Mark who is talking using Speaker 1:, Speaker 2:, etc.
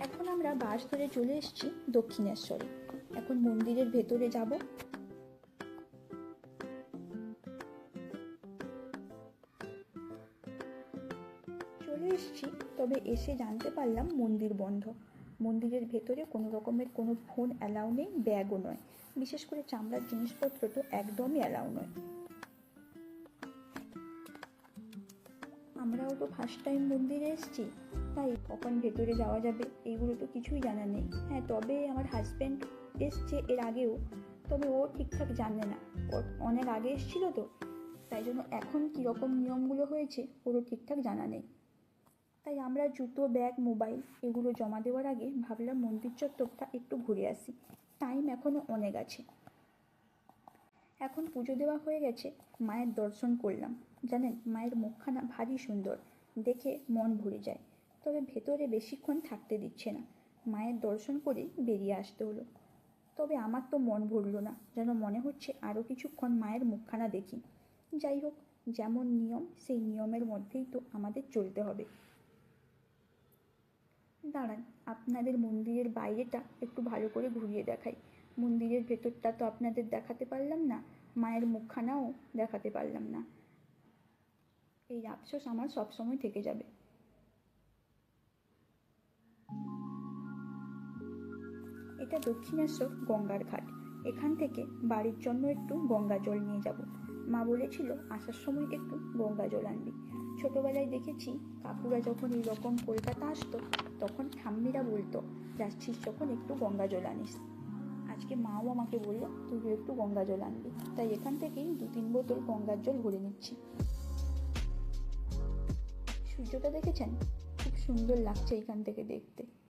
Speaker 1: এখন আমরা বাস ধরে চলে এসেছি দক্ষিণেশ্বরে। এখন মন্দিরের ভেতরে যাব। চলে এসেছি, তবে এসে জানতে পারলাম মন্দির বন্ধ। মন্দিরের ভেতরে কোনো রকমের কোনো ফোন অ্যালাউ নেই ব্যাগও নয়। বিশেষ করে চামড়ার জিনিসপত্র তো একদমই অ্যালাউ নয়। আমরাও তো ফার্স্ট টাইম মন্দিরে এসেছি। তাই কখন ভেতরে যাওয়া যাবে এইগুলো তো কিছুই জানা নেই। হ্যাঁ তবে আমার হাজব্যান্ড এসছে এর আগেও। তবে ও ঠিকঠাক জানে না। ওর অনেক আগে এসেছিল তো। তাই জন্য এখন কীরকম নিয়মগুলো হয়েছে, ওরও ঠিকঠাক জানা নেই। তাই আমরা জুতো, ব্যাগ, মোবাইল এগুলো জমা দেওয়ার আগে ভাবলাম মন্দির চত্বরটা একটু ঘুরে আসি। টাইম এখনও অনেক আছে। এখন পুজো দেওয়া হয়ে গেছে। মায়ের দর্শন করলাম। জানেন, মায়ের মুখখানা ভারী সুন্দর। দেখে মন ভরে যায়। তবে ভেতরে বেশিক্ষণ থাকতে দিচ্ছে না। মায়ের দর্শন করে বেরিয়ে আসতে হলো। তবে আমার তো মন ভরল না, যেন মনে হচ্ছে আরও কিছুক্ষণ মায়ের মুখখানা দেখি। যাই হোক, যেমন নিয়ম, সেই নিয়মের মধ্যেই তো আমাদের চলতে হবে। দাঁড়ান, আপনাদের মন্দিরের বাইরেটা একটু ভালো করে ঘুরিয়ে দেখাই। মন্দিরের ভেতরটা তো আপনাদের দেখাতে পারলাম না, মায়ের মুখখানাও দেখাতে পারলাম না। এই আফসোস আমার সবসময় থেকে যাবে। এটা দক্ষিণেশ্বর গঙ্গার ঘাট। এখান থেকে বাড়ির জন্য একটু গঙ্গা জল নিয়ে যাব। মা বলেছিল, আসার সময় একটু গঙ্গা জল আনবি। ছোটবেলায় দেখেছি, কাকুরা যখন এই রকম কলকাতা আসতো, তখন ঠাম্মিরা বলতো, যাচ্ছিস যখন একটু গঙ্গা জল আনিস। আজকে মাও আমাকে বলল তুই একটু গঙ্গা জল আনবি। তাই এখান থেকেই দু তিন বোতল গঙ্গার জল ভরে নিচ্ছি। সূর্যটা দেখেছেন? খুব সুন্দর লাগছে এখান থেকে দেখতে।